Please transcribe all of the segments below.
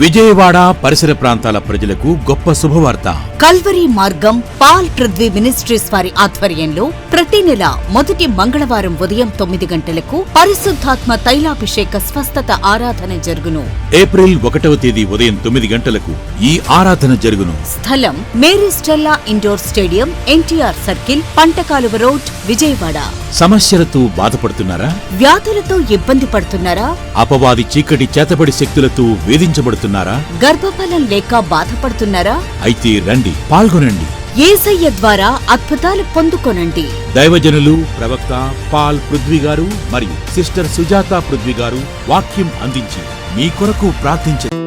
విజయవాడ పరిసర ప్రాంతాల ప్రజలకు గొప్ప శుభవార్త. కల్వరి మార్గం పాల్ పృథ్వీ మినిస్ట్రీస్ వారి ఆధ్వర్యంలో ప్రతి నెల మొదటి మంగళవారం ఉదయం తొమ్మిది గంటలకు పరిశుద్ధాత్మ తైలాభిషేక స్వస్థత ఆరాధన జరుగును. ఏప్రిల్ ఒకటవ తేదీ ఉదయం తొమ్మిది గంటలకు ఈ ఆరాధన జరుగును. స్థలం Mary Stella indoor stadium NTR circle Pantakaluva road Vijayawada. సమస్యలతో బాధపడుతున్నారా? వ్యాధులతో ఇబ్బంది పడుతున్నారా? అపవాది చీకటి చేతబడి శక్తులతో వేధించబడుతున్నారా? గర్భఫలం లేక బాధపడుతున్నారా? అయితే రండి పాల్గొనండి. ఏసయ్య ద్వారా అద్భుతాలు పొందుకొనండి. దైవజనులు ప్రవక్త పాల్ పృథ్వీ గారు మరియు సిస్టర్ సుజాత పృథ్వీ గారు వాక్యం అందించి మీ కొరకు ప్రార్థించారు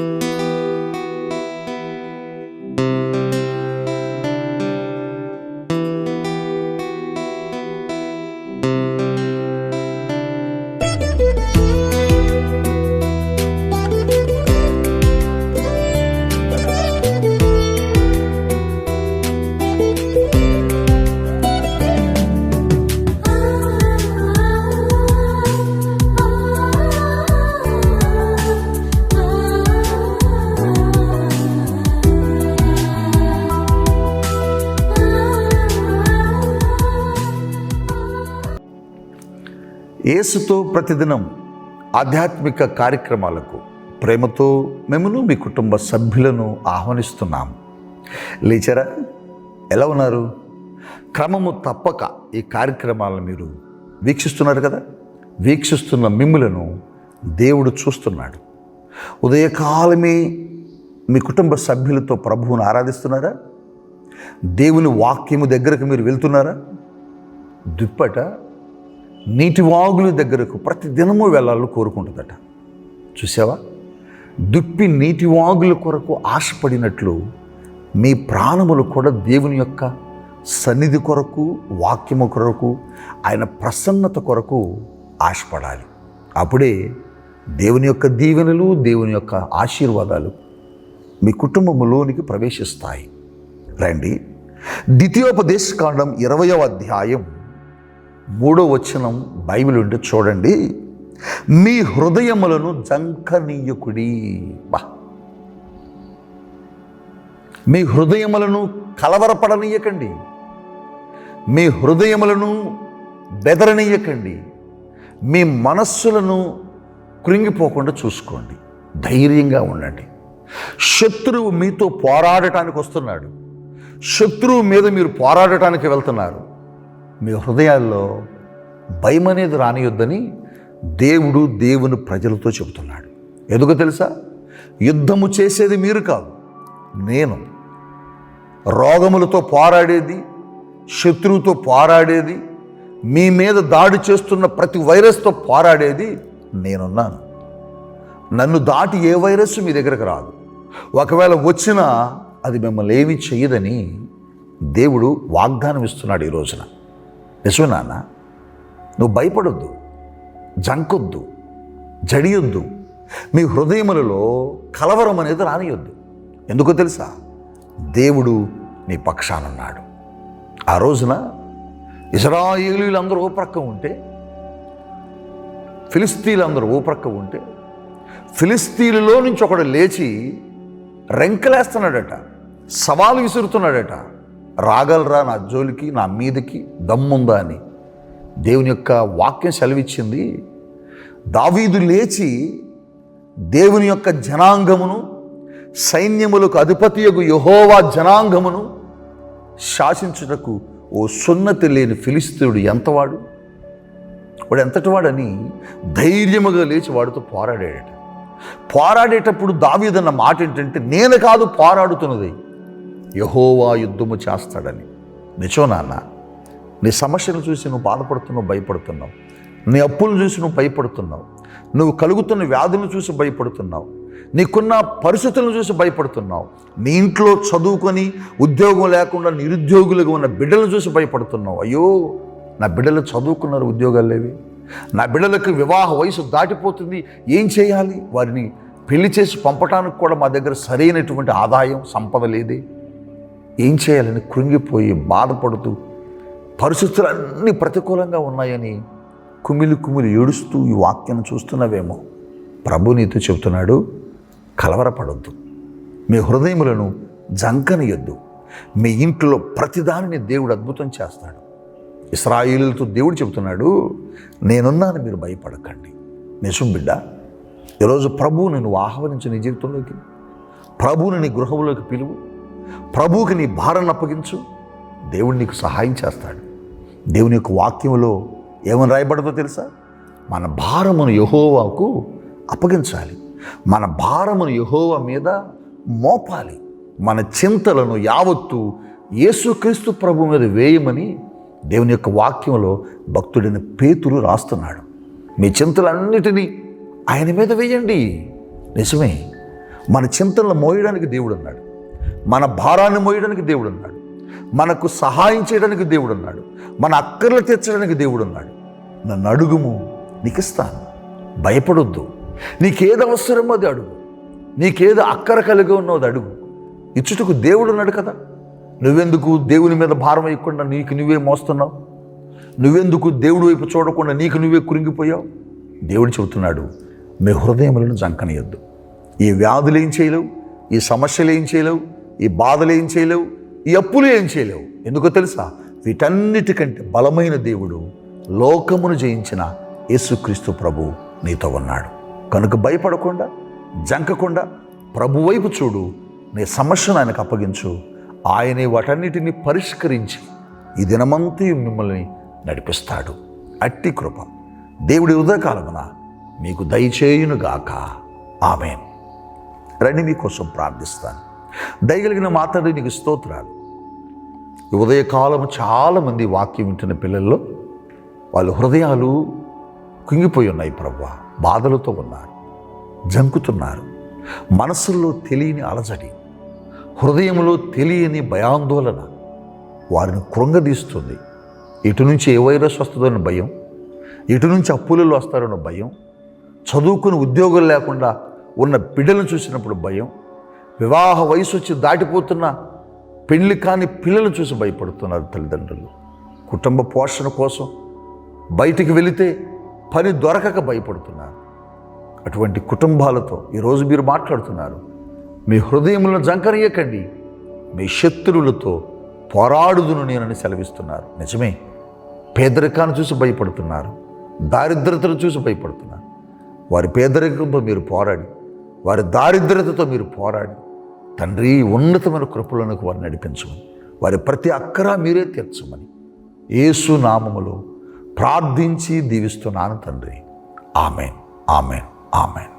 ఏసుతో ప్రతిదినం ఆధ్యాత్మిక కార్యక్రమాలకు ప్రేమతో మేమును మీ కుటుంబ సభ్యులను ఆహ్వానిస్తున్నాం. లేచరా? ఎలా ఉన్నారు? క్రమము తప్పక ఈ కార్యక్రమాలను మీరు వీక్షిస్తున్నారు కదా? వీక్షిస్తున్న మిమ్ములను దేవుడు చూస్తున్నాడు. ఉదయకాలమే మీ కుటుంబ సభ్యులతో ప్రభువును ఆరాధిస్తున్నారా? దేవుని వాక్యము దగ్గరకు మీరు వెళ్తున్నారా? దుప్పట నీటి వాగుల దగ్గరకు ప్రతి దినము వెళ్ళాలని కోరుకుంటుందట. చూసావా? దుప్పి నీటి వాగుల కొరకు ఆశపడినట్లు మీ ప్రాణములు కూడా దేవుని యొక్క సన్నిధి కొరకు వాక్యము కొరకు ఆయన ప్రసన్నత కొరకు ఆశపడాలి. అప్పుడే దేవుని యొక్క దీవెనలు దేవుని యొక్క ఆశీర్వాదాలు మీ కుటుంబములోనికి ప్రవేశిస్తాయి. రండి. ద్వితీయోపదేశకాండం ఇరవయో అధ్యాయం మూడో వచనం బైబిల్ ఉంటే చూడండి. మీ హృదయములను జంకనీయకుడి. బా. మీ హృదయములను కలవరపడనీయకండి. మీ హృదయములను బెదరనీయకండి. మీ మనస్సులను కృంగిపోకుండా చూసుకోండి. ధైర్యంగా ఉండండి. శత్రువు మీతో పోరాడటానికి వస్తున్నాడు. శత్రువు మీద మీరు పోరాడటానికి వెళ్తున్నారు. మీ హృదయాల్లో భయం అనేది రానియొద్దని దేవుడు దేవుని ప్రజలతో చెబుతున్నాడు. ఎందుకు తెలుసా? యుద్ధము చేసేది మీరు కాదు నేను. రోగములతో పోరాడేది శత్రువుతో పోరాడేది మీ మీద దాడి చేస్తున్న ప్రతి వైరస్తో పోరాడేది నేనున్నాను. నన్ను దాటి ఏ వైరస్ మీ దగ్గరకు రాదు. ఒకవేళ వచ్చినా అది మిమ్మల్ని ఏమీ చెయ్యదని దేవుడు వాగ్దానం ఇస్తున్నాడు ఈ రోజున. నిజమే నాన్న నువ్వు భయపడొద్దు జంకొద్దు జడియొద్దు. మీ హృదయములలో కలవరం అనేది రానియొద్దు. ఎందుకో తెలుసా? దేవుడు నీ పక్షానున్నాడు. ఆ రోజున ఇజ్రాయేలీలందరూ ఓ ప్రక్క ఉంటే ఫిలిస్తీన్లందరూ ఓ ప్రక్క ఉంటే ఫిలిస్తీన్లో నుంచి ఒకడు లేచి రెంకలేస్తున్నాడట సవాలు విసురుతున్నాడట. రాగలరా నా జోలికి నా మీదకి? దమ్ముందా అని. దేవుని యొక్క వాక్యం సెలవిచ్చింది దావీదు లేచి దేవుని యొక్క జనాంగమును సైన్యములకు అధిపతియగు యహోవా జనాంగమును శాసించుటకు ఓ సున్నతి లేని ఫిలిస్తీనుడు ఎంతవాడు? వాడు ఎంతటి వాడని ధైర్యముగా లేచి వాడితో పోరాడాడట. పోరాడేటప్పుడు దావీదన్న మాట ఏంటంటే నేను కాదు పోరాడుతున్నది. యహోవా యుద్ధము చేస్తాడని. నిజం నాన్న నీ సమస్యను చూసి నువ్వు బాధపడుతున్నావు భయపడుతున్నావు. నీ అప్పులు చూసి నువ్వు భయపడుతున్నావు. నువ్వు కలుగుతున్న వ్యాధులను చూసి భయపడుతున్నావు. నీకున్న పరిస్థితులను చూసి భయపడుతున్నావు. నీ ఇంట్లో చదువుకొని ఉద్యోగం లేకుండా నిరుద్యోగులుగా ఉన్న బిడ్డలను చూసి భయపడుతున్నావు. అయ్యో నా బిడ్డలు చదువుకున్నారు ఉద్యోగాలు లేవి. నా బిడ్డలకు వివాహ వయసు దాటిపోతుంది. ఏం చేయాలి? వారిని పెళ్ళి చేసి పంపటానికి కూడా మా దగ్గర సరైనటువంటి ఆదాయం సంపద లేదే. ఏం చేయాలని కృంగిపోయి బాధపడుతూ పరిస్థితులన్నీ ప్రతికూలంగా ఉన్నాయని కుమిలి కుమిలి ఏడుస్తూ ఈ వాక్యం చూస్తున్నవేమో ప్రభు నీతో చెబుతున్నాడు కలవరపడొద్దు. మీ హృదయములను జంకనియొద్దు. మీ ఇంట్లో ప్రతిదానిని దేవుడు అద్భుతం చేస్తాడు. ఇస్రాయిలతో దేవుడు చెబుతున్నాడు నేనున్నాను మీరు భయపడకండి. నిజం బిడ్డ ఈరోజు ప్రభువు నేను ఆహ్వానించిన జీవితంలోకి. ప్రభువుని నీ గృహంలోకి పిలువు. ప్రభువుకి నీ భారాన్ని అప్పగించు. దేవుడు నీకు సహాయం చేస్తాడు. దేవుని యొక్క వాక్యంలో ఏమని రాయబడదో తెలుసా? మన భారమును యహోవాకు అప్పగించాలి. మన భారమును యహోవా మీద మోపాలి. మన చింతలను యావత్తు యేసుక్రీస్తు ప్రభు మీద వేయమని దేవుని యొక్క వాక్యంలో భక్తుడైన పేతులు రాస్తున్నాడు. మీ చింతలన్నిటినీ ఆయన మీద వేయండి. నిజమే. మన చింతలను మోయడానికి దేవుడు అన్నాడు మన భారాన్ని మోయడానికి దేవుడు ఉన్నాడు మనకు సహాయం చేయడానికి దేవుడు ఉన్నాడు మన అక్కర్లు తీర్చడానికి దేవుడు ఉన్నాడు నన్ను అడుగుము నీకు ఇస్తాను. భయపడొద్దు. నీకేది అవసరమో అది అడుగు. నీకేది అక్కర కలిగి ఉన్నది అడుగు. ఇచ్చుటకు దేవుడు ఉన్నాడు కదా. నువ్వెందుకు దేవుని మీద భారం వేయకుండా నీకు నువ్వే మోస్తున్నావు? నువ్వెందుకు దేవుడు వైపు చూడకుండా నీకు నువ్వే కురింగిపోయావు? దేవుడు చెబుతున్నాడు మీ హృదయములను జంకనియొద్దు. ఈ వ్యాధులు ఏం చేయలేవు? ఈ సమస్యలు ఏం చేయలేవు ఈ బాధలు ఏం చేయలేవు ఈ అప్పులు ఏం చేయలేవు. ఎందుకో తెలుసా? వీటన్నిటికంటే బలమైన దేవుడు లోకమును జయించిన యేసుక్రీస్తు ప్రభు నీతో ఉన్నాడు. కనుక భయపడకుండా జంకకుండా ప్రభు వైపు చూడు. నీ సమస్యను ఆయనకు అప్పగించు. ఆయనే వాటన్నిటిని పరిష్కరించి ఈ దినమంతా మిమ్మల్ని నడిపిస్తాడు. అట్టి కృప. దేవుడి ఉదయకాలమున మీకు దయచేయునుగాక. ఆమెను. రండి మీకోసం ప్రార్థిస్తాను. దయగలిగిన మాట్లాడి నీకు స్తోత్రాలు. ఉదయకాలం ఉదయకాలము చాలామంది వాక్యం వింటున్న పిల్లల్లో వాళ్ళ హృదయాలు కుంగిపోయి ఉన్నాయి ప్రభు బాధలతో ఉన్నారు జంకుతున్నారు. మనసుల్లో తెలియని అలజడి హృదయంలో తెలియని భయాందోళన వారిని కృంగదీస్తుంది. ఇటు నుంచి ఏ వైరస్ వస్తుందన్న భయం ఇటు నుంచి అప్పులలో వస్తారన్న భయం చదువుకుని ఉద్యోగం లేకుండా ఉన్న బిడ్డలను చూసినప్పుడు భయం. వివాహ వయసు వచ్చి దాటిపోతున్న పెళ్ళి కాని పిల్లలను చూసి భయపడుతున్నారు తల్లిదండ్రులు. కుటుంబ పోషణ కోసం బయటికి వెళితే పని దొరకక భయపడుతున్నారు. అటువంటి కుటుంబాలతో ఈరోజు మీరు మాట్లాడుతున్నారు. మీ హృదయములను జంకనీయకండి. మీ శత్రువులతో పోరాడుదును నేనని సెలవిస్తున్నారు. నిజమే. పేదరికాన్ని చూసి భయపడుతున్నారు. దారిద్రతను చూసి భయపడుతున్నారు. వారి పేదరికంతో మీరు పోరాడి వారి దారిద్రతతో మీరు పోరాడి తండ్రి ఉన్నతమైన కృపలకు వారిని నడిపించమని వారి ప్రతి అక్కరా మీరే తీర్చమని యేసు నామములో ప్రార్థించి దీవిస్తున్నాను తండ్రి. Amen. Amen. Amen.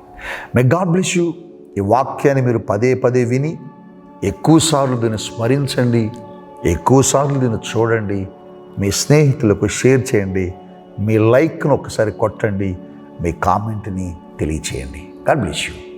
May God bless you ఈ వాక్యాన్ని మీరు పదే పదే విని ఎక్కువసార్లు దీన్ని స్మరించండి ఎక్కువసార్లు దీన్ని చూడండి మీ స్నేహితులకు షేర్ చేయండి మీ లైక్ను ఒకసారి కొట్టండి మీ కామెంట్ని తెలియచేయండి. God bless you